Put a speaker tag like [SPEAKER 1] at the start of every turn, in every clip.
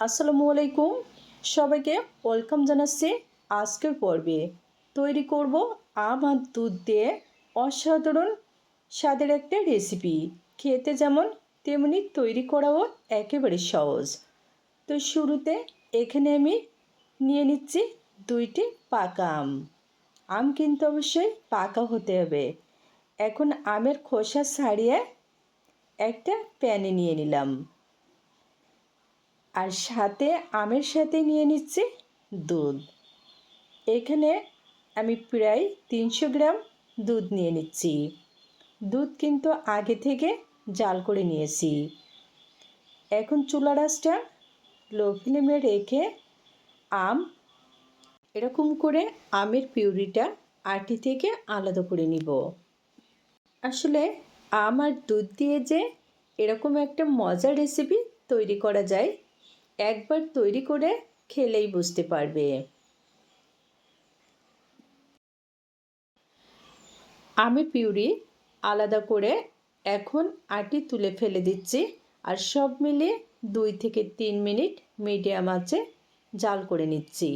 [SPEAKER 1] আসসালামু আলাইকুম। সবাইকে ওয়েলকাম জানাচ্ছি আজকের পর্বে। তৈরি করব আম আর দুধ দিয়ে অসাধারণ স্বাদের একটা রেসিপি খেতে যেমন তেমনি তৈরি করাও একেবারে সহজ। তো শুরুতে এখানে আমি নিয়ে নিচ্ছি দুইটি পাকা আম। আম কিন্তু অবশ্যই পাকা হতে হবে। এখন আমের খোসা ছাড়িয়ে একটা প্যানে নিয়ে নিলাম। আর সাথে আমের সাথে নিয়ে নিচ্ছি দুধ। এখানে আমি প্রায় তিনশো গ্রাম দুধ নিয়ে নিচ্ছি। দুধ কিন্তু আগে থেকে জাল করে নিয়েছি। এখন চুলা রাসটা লো ফ্লেমে রেখে আম এরকম করে আমের পিউরিটা আটি থেকে আলাদা করে নিব। আসলে আম আর দুধ দিয়ে যে এরকম একটা মজার রেসিপি তৈরি করা যায় একবার তৈরি করে খেলেই বুঝতে পারবে। আমি পিউরি আলাদা করে এখন আটি তুলে ফেলে দিচ্ছি আর সব মিলে দুই থেকে তিন মিনিট মিডিয়াম আছে জাল করে নিচ্ছি।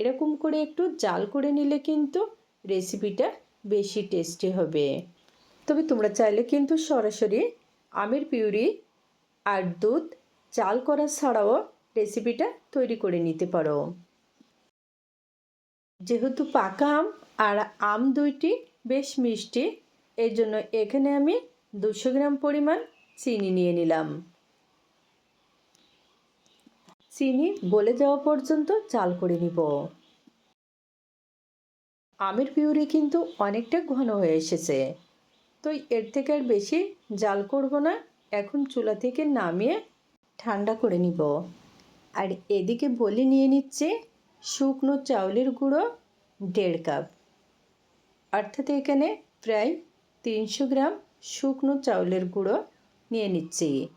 [SPEAKER 1] এরকম করে একটু জাল করে নিলে কিন্তু রেসিপিটা বেশি টেস্টি হবে। তবে তোমরা চাইলে কিন্তু সরাসরি আমের পিউরি আর দুধ চাল করা ছাড়াও রেসিপিটা তৈরি করে নিতে পারো। যেহেতু পাকা আম আর আম দুইটি বেশ মিষ্টি এর জন্য এখানে আমি দুশো গ্রাম পরিমাণ চিনি নিয়ে নিলাম। চিনি গলে যাওয়া পর্যন্ত চাল করে নিব। আমের পিউরি কিন্তু অনেকটা ঘন হয়ে এসেছে, তো এর থেকে আর বেশি জাল করব না। এখন চুলা থেকে নামিয়ে ঠান্ডা করে নিব। আর এদিকে বলে নিয়ে নিচ্ছে শুকনো চাউলের গুঁড়ো দেড় কাপ। অর্থাৎ এখানে প্রায় তিনশো গ্রাম শুকনো চাউলের গুঁড়ো নিয়ে নিচ্ছি।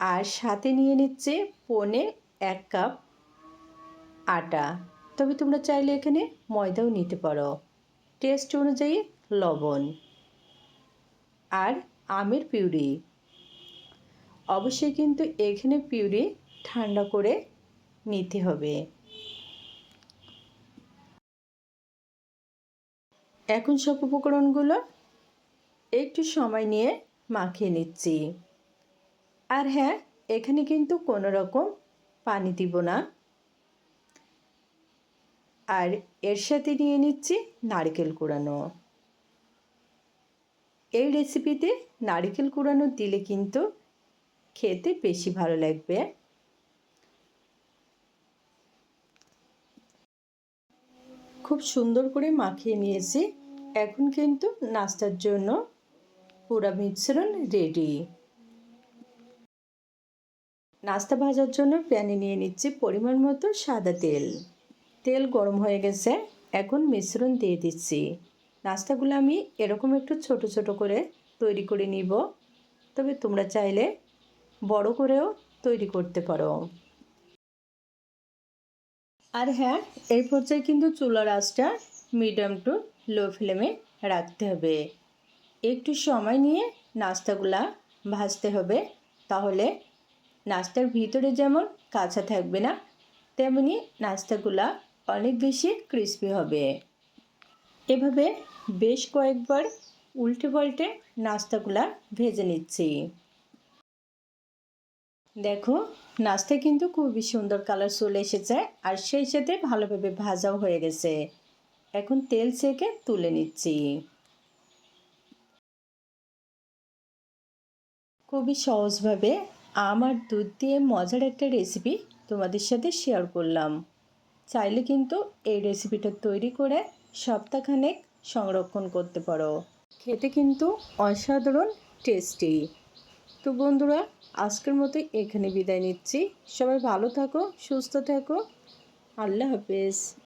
[SPEAKER 1] আর সাথে নিয়ে নিচ্ছে পনে এক কাপ আটা। তবে তোমরা চাইলে এখানে ময়দাও নিতে পারো। টেস্ট অনুযায়ী লবণ। আর আমের পিউরি। অবশ্যই কিন্তু এখানে পিউরি ঠান্ডা করে নিতে হবে। এখন সব উপকরণগুলো একটু সময় নিয়ে মাখিয়ে নিচ্ছি। আর হ্যাঁ এখানে কিন্তু কোনো রকম পানি দিব না। আর এর সাথে নিয়ে নিচ্ছি নারকেল কুড়ানো। এই রেসিপিতে নারকেল কুড়ানো দিলে কিন্তু খেতে বেশি ভালো লাগবে। খুব সুন্দর করে মাখিয়ে নিয়েছি। এখন কিন্তু নাস্তার জন্য পুরা মিশ্রণ রেডি নাস্তা ভাজার জন্য প্যানে নিয়ে নিচ্ছি পরিমাণ মতো সাদা তেল। তেল গরম হয়ে গেছে, এখন মিশ্রণ দিয়ে দিচ্ছি। নাস্তাগুলো আমি এরকম একটু ছোট ছোট করে তৈরি করে নিব। তবে তোমরা চাইলে বড় করেও তৈরি করতে পারো। আর হ্যাঁ এই পর্যায়ে কিন্তু চুলার আঁচটা মিডিয়াম টু লো ফ্লেমে রাখতে হবে। একটু সময় নিয়ে নাস্তাগুলা ভাজতে হবে, তাহলে নাস্তার ভিতরে যেমন কাঁচা থাকবে না, তেমনি নাস্তাগুলা অনেক বেশি ক্রিস্পি হবে। এভাবে বেশ কয়েকবার উল্টে পাল্টে নাস্তাগুলা ভেজে নিচ্ছি। দেখো নাস্তা কিন্তু খুবই সুন্দর কালার চলে এসেছে আর সেই সাথে ভালোভাবে ভাজাও হয়ে গেছে। এখন তেল সেকে তুলে নিচ্ছি। খুবই সহজভাবে আমার দুধ দিয়ে মজার একটা রেসিপি তোমাদের সাথে শেয়ার করলাম। চাইলে কিন্তু এই রেসিপিটা তৈরি করে সপ্তাহখানেক সংরক্ষণ করতে পারো। খেতে কিন্তু অসাধারণ টেস্টি তো বন্ধুরা আজকের মতো এখানে বিদায় নিচ্ছি। সবাই ভালো থাকো সুস্থ থাকো। আল্লাহ হাফেজ।